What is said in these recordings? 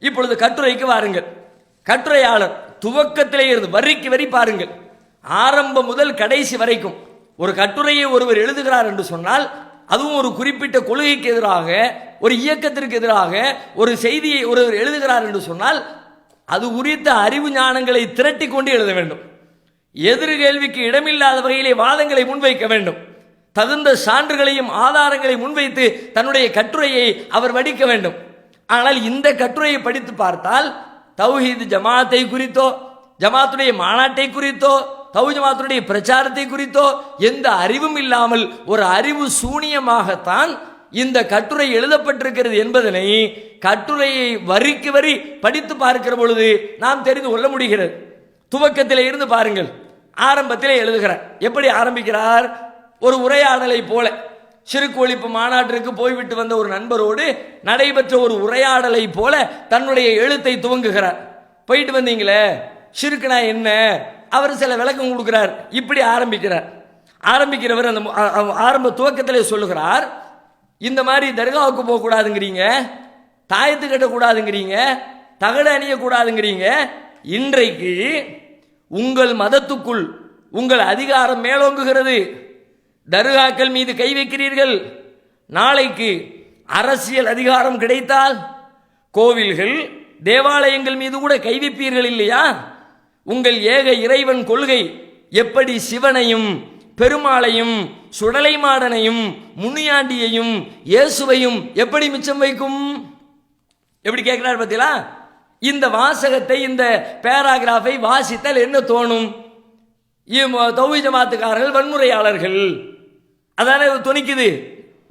இப்பொழுது கட்டுரைக்கு வாருங்கள். கட்டுரையாளர் துவக்கத்திலே இருந்து வரிக்கு வரி பாருங்கள். ஆரம்பம் முதல் கடைசி வரைக்கும். ஒரு கட்டுரையை ஒருவர் எழுதுகிறார் என்று சொன்னால் அதுவும் ஒரு குறிப்பிட்ட கொள்கைக்கு எதிராக ஒரு இயக்கத்திற்கு எதிராக ஒரு செய்தியை ஒருவர் எழுதுகிறார் என்று சொன்னால் அது குறித்த அறிவு ஞானங்களை திரட்டி கொண்டு எழுத வேண்டும். எதிர்கேள்விக்கு இடமில்லாத வகையிலே வாதங்களை முன்வைக்க வேண்டும். தகுந்த சான்றுகளையும் ஆதாரங்களை முன்வைத்து தன்னுடைய கட்டுரையை அவர் வடிக்க வேண்டும். ஆனால் இந்த கட்டுரையை படித்து பார்த்தால் தௌஹீத் ஜமாத்தை குறித்தோ ஜமாத்துடைய மாநாட்டை குறித்தோ தௌ ஜமாத்துடைய பிரச்சாரத்தை குறித்தோ எந்த அறிவும் இல்லாமல் ஒரு அறிவு சூனியமாகத்தான் இந்த கட்டுரை எழுதப்பட்டிருக்கிறது என்பதனை கட்டுரையை வரிக்கு வரி படித்து பார்க்கிற பொழுது நாம் தெரிந்து கொள்ள முடிகிறது. துவக்கத்திலே இருந்து பாருங்கள். ஆரம்பத்திலே எழுதுகிறார். எப்படி ஆரம்பிக்கிறார்? ஒரு உரையாடலை போல. சிறுக்கு ஒழிப்பு மாநாட்டிற்கு போய்விட்டு வந்த ஒரு நண்பரோடு நடைபெற்ற ஒரு உரையாடலை போல தன்னுடைய எழுத்தை துவங்குகிறார். போயிட்டு வந்தீங்களே சிறுக்குனா என்ன? அவர் சில விளக்கம் கொடுக்கிறார். இப்படி ஆரம்பிக்கிறார். ஆரம்பிக்கிறவர் அந்த ஆரம்ப துவக்கத்திலே சொல்லுகிறார் இந்த மாதிரி தர்காவுக்கு போகக்கூடாதுங்கிறீங்க தாயத்து கட்டக்கூடாதுங்கிறீங்க தகடு அணியக்கூடாதுங்கிறீங்க இன்றைக்கு உங்கள் மதத்துக்குள் உங்கள் அதிகாரம் மேலோங்குகிறது. தருகாக்கள் மீது கை வைக்கிறீர்கள். நாளைக்கு அரசியல் அதிகாரம் கிடைத்தால் கோவில்கள் தேவாலயங்கள் மீது கூட கை வைப்பீர்கள் இல்லையா? உங்கள் ஏக இறைவன் கொள்கை எப்படி சிவனையும் பெருமாளையும் சுடலைமாடனையும் முனியாண்டியையும் இயேசுவையும் எப்படி மிச்சம் வைக்கும்? எப்படி கேட்கிறார் பார்த்தீங்களா? இந்த வாசகத்தை இந்த பேராகிராஃபை வாசித்தால் என்ன தோணும்? தௌவி ஜமாத்துக்காரர்கள் வன்முறையாளர்கள். அதானே இது துணிக்குது?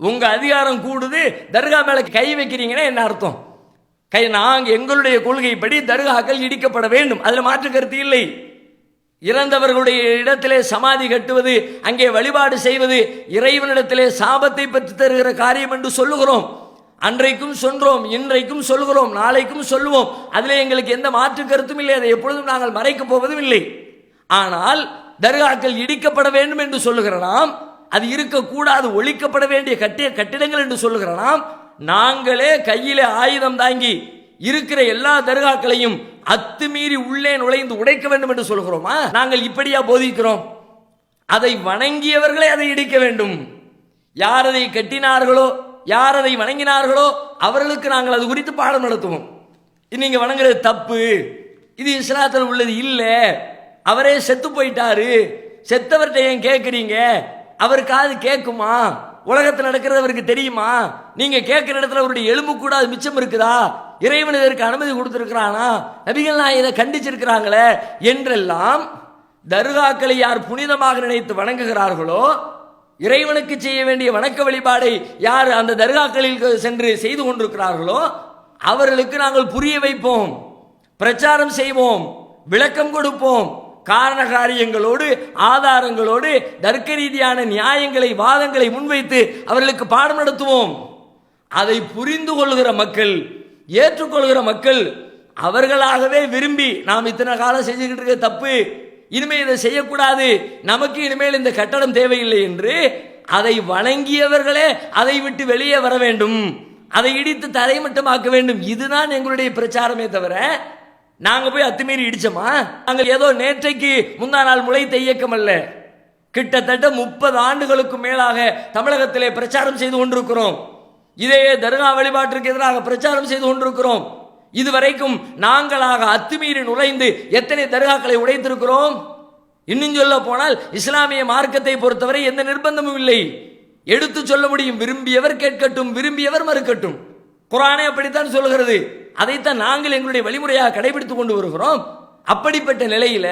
உங்க அதிகாரம் கூடுது தர்கா மேல கை வைக்கிறீங்கன்னா என்ன அர்த்தம்? கை நாங்கள் எங்களுடைய கொள்கைப்படி தர்காக்கள் இடிக்கப்பட வேண்டும். அதில் மாற்று கருத்து இல்லை. இறந்தவர்களுடைய இடத்திலே சமாதி கட்டுவது அங்கே வழிபாடு செய்வது இறைவனிடத்திலே சாபத்தை பெற்று தருகிற காரியம் என்று சொல்லுகிறோம். அன்றைக்கும் சொல்றோம் இன்றைக்கும் சொல்லுகிறோம் நாளைக்கும் சொல்லுவோம். அதிலே எங்களுக்கு எந்த மாற்று கருத்தும் இல்லை. அதை எப்பொழுதும் நாங்கள் மறைக்கப் போவதும் இல்லை. ஆனால் தர்காக்கள் இடிக்கப்பட வேண்டும் என்று சொல்லுகிற நாம் அது இருக்கக்கூடாது ஒழிக்கப்பட வேண்டிய கட்டிய கட்டிடங்கள் என்று சொல்லுகிறனாம் நாங்களே கையிலே ஆயுதம் தாங்கி இருக்கிற எல்லா தர்காக்களையும் அத்துமீறி உள்ளே நுழைந்து உடைக்க வேண்டும் என்று சொல்கிறோமா? நாங்கள் இப்படியா போதிக்கிறோம்? அதை வணங்கியவர்களே அதை இடிக்க வேண்டும். யார் அதை கட்டினார்களோ யார் அதை வணங்கினார்களோ அவர்களுக்கு நாங்கள் அது குறித்து பாடம் நடத்துவோம். நீங்க வணங்குறது தப்பு. இது இஸ்லாத்தில் உள்ளது இல்லை. அவரே செத்து போயிட்டாரு. செத்தவர்கிட்ட ஏன் கேட்குறீங்க அவர் காது கேட்குமா? உலகத்தில் நடக்கிறது அவருக்கு தெரியுமா? நீங்கள் கேட்குற இடத்துல அவருடைய எலும்பு கூட அது மிச்சம் இருக்குதா? இறைவன் இதற்கு அனுமதி கொடுத்துருக்குறானா? நபிகள் நான் இதை கண்டிச்சிருக்கிறாங்களே என்றெல்லாம் தர்காக்களை யார் புனிதமாக நினைத்து வணங்குகிறார்களோ இறைவனுக்கு செய்ய வேண்டிய வணக்க வழிபாடை யார் அந்த தர்காக்களில் சென்று செய்து கொண்டிருக்கிறார்களோ அவர்களுக்கு நாங்கள் புரிய வைப்போம் பிரச்சாரம் செய்வோம் விளக்கம் கொடுப்போம் காரண காரியங்களோடு ஆதாரங்களோடு தர்க்க ரீதியான நியாயங்களை வாதங்களை முன்வைத்து அவர்களுக்கு பாடம் நடத்துவோம். அதை புரிந்து கொள்கிற மக்கள் ஏற்றுக்கொள்கிற மக்கள் அவர்களாகவே விரும்பி நாம் இத்தனை காலம் செஞ்சுக்கிட்டு இருக்க தப்பு. இனிமேல் இதை செய்யக்கூடாது. நமக்கு இனிமேல் இந்த கட்டடம் தேவையில்லை என்று அதை வணங்கியவர்களே அதை விட்டு வெளியே வர வேண்டும். அதை இடித்து தரைமட்டமாக்க வேண்டும். இதுதான் எங்களுடைய பிரச்சாரமே தவிர நாங்க போய் அத்துமீறி இடிச்சோமா? நாங்கள் ஏதோ நேற்றைக்கு முந்தா நாள் முளைத்த இயக்கம் அல்ல. கிட்டத்தட்ட முப்பது ஆண்டுகளுக்கு மேலாக தமிழகத்திலே பிரச்சாரம் செய்து கொண்டிருக்கிறோம். இதே தர்கா வழிபாட்டிற்கு எதிராக பிரச்சாரம் செய்து கொண்டிருக்கிறோம். இதுவரைக்கும் நாங்களாக அத்துமீறி நுழைந்து எத்தனை தர்காக்களை உடைத்திருக்கிறோம்? இன்னும் சொல்ல போனால் இஸ்லாமிய மார்க்கத்தை பொறுத்தவரை எந்த நிர்பந்தமும் இல்லை. எடுத்து சொல்ல முடியும் விரும்பியவர் கேட்கட்டும் விரும்பியவர் மறுக்கட்டும். குரானே அப்படித்தான் சொல்கிறது அதைத்தான் நாங்கள் எங்களுடைய வழிமுறையாக கடைபிடித்துக் கொண்டு வருகிறோம். அப்படிப்பட்ட நிலையில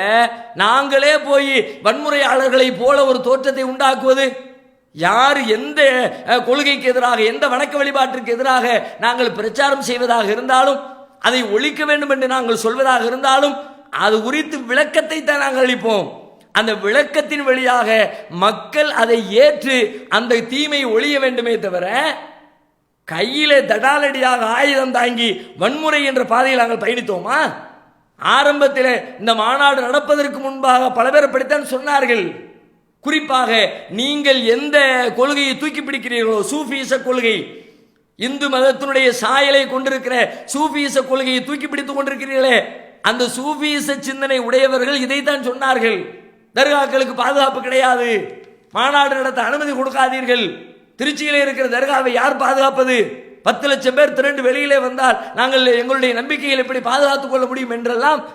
நாங்களே போய் வன்முறையாளர்களை போல ஒரு தோற்றத்தை உண்டாக்குவது? யார் எந்த கொள்கைக்கு எதிராக எந்த வணக்க வழிபாட்டிற்கு எதிராக நாங்கள் பிரச்சாரம் செய்வதாக இருந்தாலும் அதை ஒழிக்க வேண்டும் என்று நாங்கள் சொல்வதாக இருந்தாலும் அது குறித்து விளக்கத்தை தான் நாங்கள் அளிப்போம். அந்த விளக்கத்தின் வழியாக மக்கள் அதை ஏற்று அந்த தீமை ஒழிய வேண்டுமே தவிர கையிலே தடாலடியாக ஆயுதம் தாங்கி வன்முறை என்ற பாதையில் நாங்கள் பயணித்தோமா? ஆரம்பத்தில் இந்த மாநாடு நடப்பதற்கு முன்பாக பல பேர் அப்படித்தான் சொன்னார்கள். குறிப்பாக நீங்கள் எந்த கொள்கையை தூக்கி பிடிக்கிறீர்களோ சூஃபீச கொள்கை இந்து மதத்தினுடைய சாயலை கொண்டிருக்கிற சூஃபீச கொள்கையை தூக்கி பிடித்துக் கொண்டிருக்கிறீர்களே அந்த சூஃபீச சிந்தனை உடையவர்கள் இதைத்தான் சொன்னார்கள். தர்காக்களுக்கு பாதுகாப்பு கிடையாது. மாநாடு நடத்த அனுமதி கொடுக்காதீர்கள். திருச்சியிலே இருக்கிற தர்காவை யார் பாதுகாப்பது? பத்து லட்சம் பேர் திரண்டு வெளியிலே வந்தால் நாங்கள் எங்களுடைய நம்பிக்கையில் எப்படி பாதுகாத்துக் கொள்ள முடியும் என்றெல்லாம்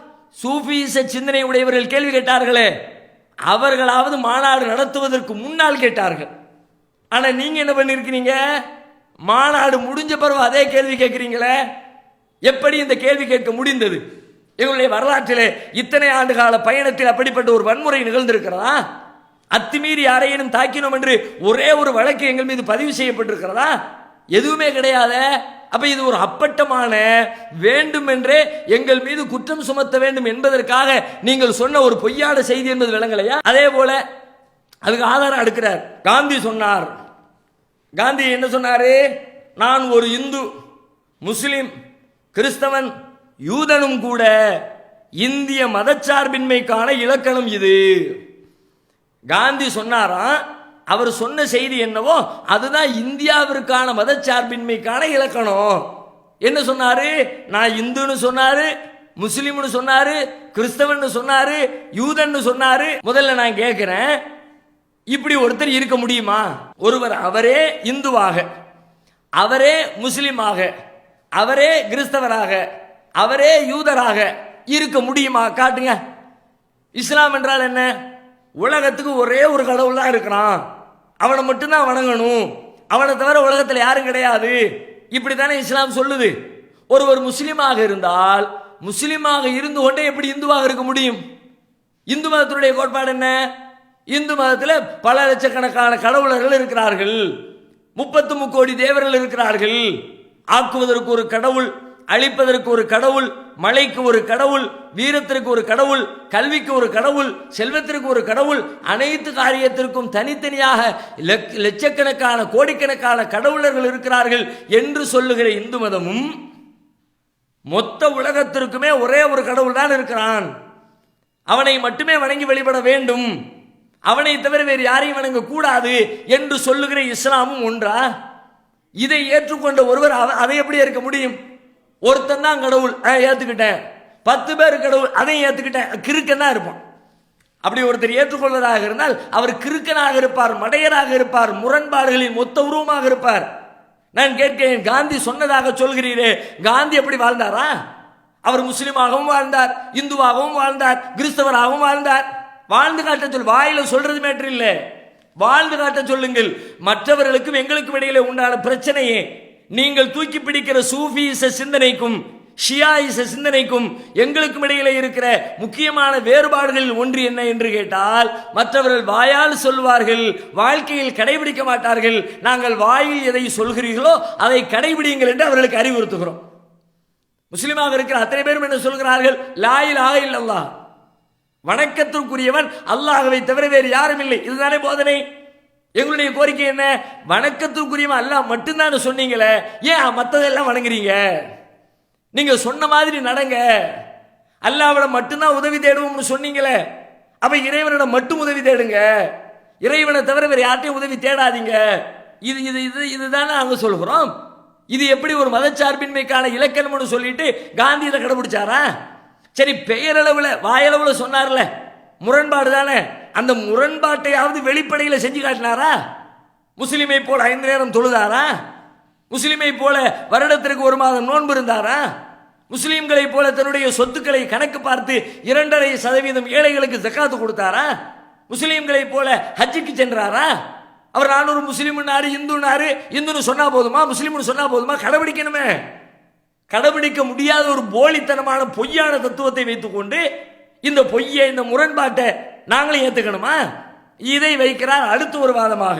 சூஃபீச சிந்தனை உடையவர்கள் கேள்வி கேட்டார்களே. அவர்களாவது மாநாடு நடத்துவதற்கு முன்னால் கேட்டார்கள். ஆனால் நீங்க என்ன பண்ணிருக்கிறீங்க? மாநாடு முடிஞ்ச பிறகு அதே கேள்வி கேட்குறீங்களே? எப்படி இந்த கேள்வி கேட்க முடிந்தது? எங்களுடைய வரலாற்றிலே இத்தனை ஆண்டு கால பயணத்தில் அப்படிப்பட்ட ஒரு வன்முறை நிகழ்ந்திருக்கிறதா? அத்துமீறி யாரையேனும் தாக்கினோம் என்று ஒரே ஒரு வழக்கு எங்கள் மீது பதிவு செய்யப்பட்டிருக்கிறதா? எதுவுமே கிடையாத. அப்ப இது ஒரு அப்பட்டமான வேண்டுமென்றே எங்கள் மீது குற்றம் சுமத்த வேண்டும் என்பதற்காக நீங்கள் சொன்ன ஒரு பொய்யான செய்தி என்பது விளங்கலையா? அதே போல அதுக்கு ஆதாரம் எடுக்கிறார். காந்தி சொன்னார். காந்தி என்ன சொன்னாரு? நான் ஒரு இந்து முஸ்லிம் கிறிஸ்தவன் யூதனும் கூட இந்திய மதச்சார்பின்மைக்கான இலக்கணம் இது. காந்தி சொன்னாராம் அவர் சொன்ன செய்தி என்னவோ அதுதான் இந்தியாவிற்கான மதச்சார்பின்மைக்கான இலக்கணம். என்ன சொன்னாரு? நான் இந்துன்னு சொன்னாரு முஸ்லீம்னு சொன்னாரு கிறிஸ்தவன் சொன்னாரு யூதன்னு சொன்னாரு. முதல்ல நான் கேட்கிறேன் இப்படி ஒருத்தர் இருக்க முடியுமா? ஒருவர் அவரே இந்துவாக அவரே முஸ்லீமாக அவரே கிறிஸ்தவராக அவரே யூதராக இருக்க முடியுமா? காட்டுங்க. இஸ்லாம் என்றால் என்ன? உலகத்துக்கு ஒரே ஒரு கடவுள் தான் இருக்கிறான். அவனை மட்டும்தான் வணங்கணும். அவனை தவிர உலகத்தில் யாரும் கிடையாது. இப்படி தானே இஸ்லாம் சொல்லுது. ஒருவர் முஸ்லீமாக இருந்தால் முஸ்லீமாக இருந்து கொண்டே எப்படி இந்துவாக இருக்க முடியும்? இந்து மதத்தினுடைய கோட்பாடு என்ன? இந்து மதத்தில் பல லட்சக்கணக்கான கடவுளர்கள் இருக்கிறார்கள். முப்பத்து முக்கோடி தேவர்கள் இருக்கிறார்கள். ஆக்குவதற்கு ஒரு கடவுள் அழிப்பதற்கு ஒரு கடவுள் மழைக்கு ஒரு கடவுள் வீரத்திற்கு ஒரு கடவுள் கல்விக்கு ஒரு கடவுள் செல்வத்திற்கு ஒரு கடவுள் அனைத்து காரியத்திற்கும் தனித்தனியாக லட்சக்கணக்கான கோடிக்கணக்கான கடவுளர்கள் இருக்கிறார்கள் என்று சொல்லுகிற இந்து மதமும் மொத்த உலகத்திற்குமே ஒரே ஒரு கடவுள் தான் இருக்கிறான். அவனை மட்டுமே வணங்கி வழிபட வேண்டும். அவனை தவிர வேறு யாரையும் வணங்க கூடாது என்று சொல்லுகிற இஸ்லாமும் ஒன்றா? இதை ஏற்றுக்கொண்ட ஒருவர் அவ- அதை எப்படி இருக்க முடியும்? ஒருத்தன் தான் கடவுள் ஆ, பத்து பேர் கடவுள் அதையும் ஏற்றுக்கிட்டேன் கிறுக்கன் தான் இருப்பான். அப்படி ஒருத்தர் ஏற்றுக்கொள்வதாக இருந்தால் அவர் கிறுக்கனாக இருப்பார் மடையராக இருப்பார் முரண்பாடுகளின் மொத்த உருவமாக இருப்பார். நான் கேட்கிறேன் காந்தி சொன்னதாக சொல்கிறீரே காந்தி எப்படி வாழ்ந்தாரா? அவர் முஸ்லீமாகவும் வாழ்ந்தார் இந்துவாகவும் வாழ்ந்தார் கிறிஸ்தவராகவும் வாழ்ந்தார். வாழ்ந்து காட்ட சொல் வாயில சொல்றது மேட்டர் இல்லை. வாழ்ந்து காட்ட சொல்லுங்கள் மற்றவர்களுக்கும் எங்களுக்கும் இடையிலே உண்டான பிரச்சனையே. நீங்கள் தூக்கி பிடிக்கிற சூஃபிச சிந்தனைக்கும் ஷியாயிச சிந்தனைக்கும் எங்களுக்கும் இடையில இருக்கிற முக்கியமான வேறுபாடுகளில் ஒன்று என்ன என்று கேட்டால் மற்றவர்கள் வாயால் சொல்வார்கள் வாழ்க்கையில் கடைபிடிக்க மாட்டார்கள் நாங்கள் வாயில் எதை சொல்கிறீர்களோ அதை கடைபிடிங்கள் என்று அவர்களுக்கு அறிவுறுத்துகிறோம். முஸ்லிமாக இருக்கிற அத்தனை பேரும் என்ன சொல்கிறார்கள்? லாயில் ஆக இல்லல்லா வணக்கத்திற்குரியவன் அல்லாஹவை தவிர வேறு யாரும் இல்லை. இதுதானே போதனை? எங்களுடைய கோரிக்கை என்ன? வணக்கத்திற்குரியவன் அல்லாஹ் மட்டும்தான் சொன்னீங்களே ஏன் மற்றதெல்லாம் வணங்குறீங்க? நீங்கள் சொன்ன மாதிரி நடங்க. அல்லாவிடம் மட்டும்தான் உதவி தேடுவோம்னு சொன்னீங்களே அப்ப இறைவனிடம் மட்டும் உதவி தேடுங்க. இறைவனை தவிர வேறு யார்ட்டையும் உதவி தேடாதீங்க. இது இது இது இதுதானே நாங்கள் சொல்கிறோம் இது எப்படி ஒரு மதச்சார்பின்மைக்கான இலக்கணம்னு சொல்லிட்டு காந்தி இதை கடைபிடிச்சாரா? சரி பெயரளவில் வாயளவில் சொன்னார்ல. முரண்பாடு தானே? அந்த முரண்பாட்டையாவது வெளிப்படையில் செஞ்சு காட்டினாரா? முஸ்லிமை போல ஐந்து நேரம் தொழுதாரா? முஸ்லிமை போல வருடத்திற்கு ஒரு மாதம் நோன்பு இருந்தாரா? முஸ்லீம்களை போல தன்னுடைய சொத்துக்களை கணக்கு பார்த்து இரண்டரை சதவீதம் ஏழைகளுக்கு ஜக்காத்து கொடுத்தாரா? முஸ்லீம்களை போல ஹஜ்ஜுக்கு சென்றாரா? அவர் நானூறு முஸ்லீம்னாரு இந்துனாரு இந்துன்னு சொன்னா போதுமா? முஸ்லீம்னு சொன்னா போதுமா? கடைபிடிக்கணுமே. கடைபிடிக்க முடியாத ஒரு போலித்தனமான பொய்யான தத்துவத்தை வைத்துக்கொண்டு இந்த பொய்யை இந்த முரண்பாட்டை நாங்களும் ஏற்றுக்கணுமா இதை வைக்கிறார் அடுத்து ஒரு வாதமாக.